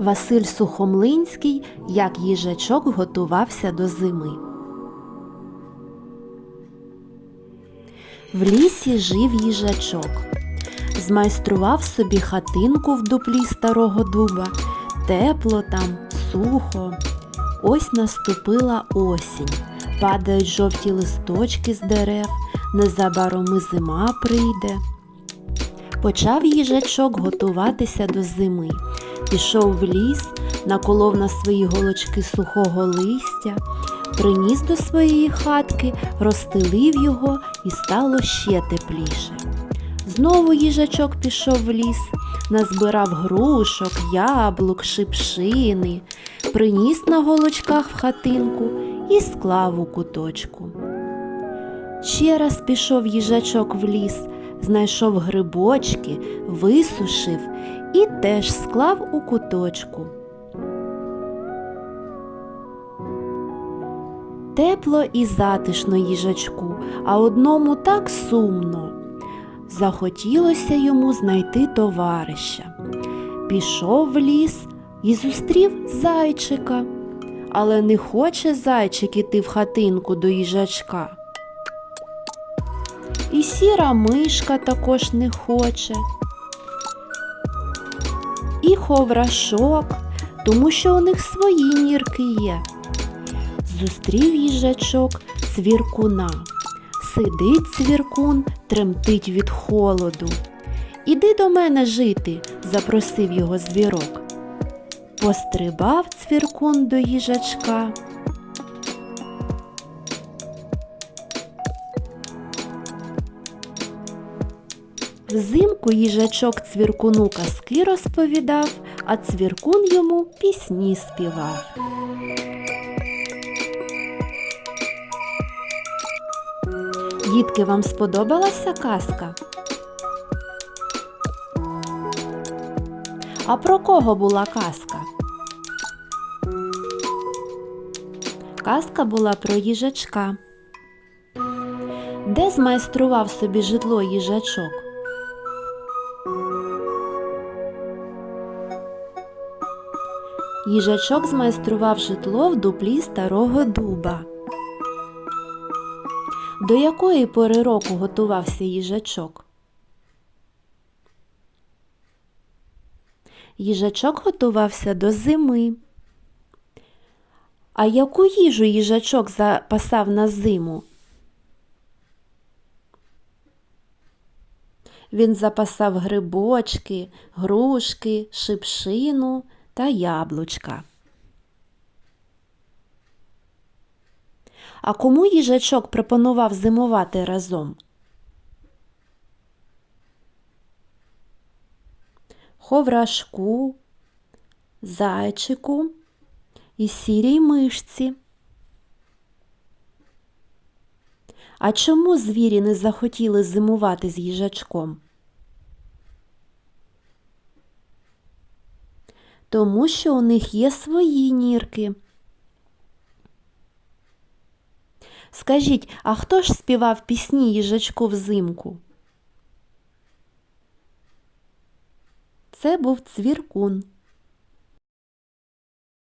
Василь Сухомлинський, як їжачок готувався до зими. В лісі жив їжачок. Змайстрував собі хатинку в дуплі старого дуба. Тепло там, сухо. Ось наступила осінь. Падають жовті листочки з дерев, незабаром і зима прийде. Почав їжачок готуватися до зими. Пішов в ліс, наколов на свої голочки сухого листя, приніс до своєї хатки, розстелив його і стало ще тепліше. Знову їжачок пішов в ліс, назбирав грушок, яблук, шипшини, приніс на голочках в хатинку і склав у куточку. Ще раз пішов їжачок в ліс, знайшов грибочки, висушив і теж склав у куточку. Тепло і затишно їжачку, а одному так сумно. Захотілося йому знайти товариша. Пішов в ліс і зустрів зайчика, але не хоче зайчик іти в хатинку до їжачка. І сіра мишка також не хоче. І ховрашок, тому що у них свої нірки є. Зустрів їжачок цвіркуна. Сидить цвіркун, тремтить від холоду. Іди до мене жити, запросив його звірок. Пострибав цвіркун до їжачка. Взимку їжачок цвіркуну казки розповідав, а цвіркун йому пісні співав. Дітки, вам сподобалася казка? А про кого була казка? Казка була про їжачка. Де змайстрував собі житло їжачок? Їжачок змайстрував житло в дуплі старого дуба. До якої пори року готувався їжачок? Їжачок готувався до зими. А яку їжу їжачок запасав на зиму? Він запасав грибочки, грушки, шипшину та яблучка. А кому їжачок пропонував зимувати разом? Ховрашку, зайчику і сірій мишці. А чому звірі не захотіли зимувати з їжачком? Тому що у них є свої нірки. Скажіть, а хто ж співав пісні їжачку взимку? Це був цвіркун.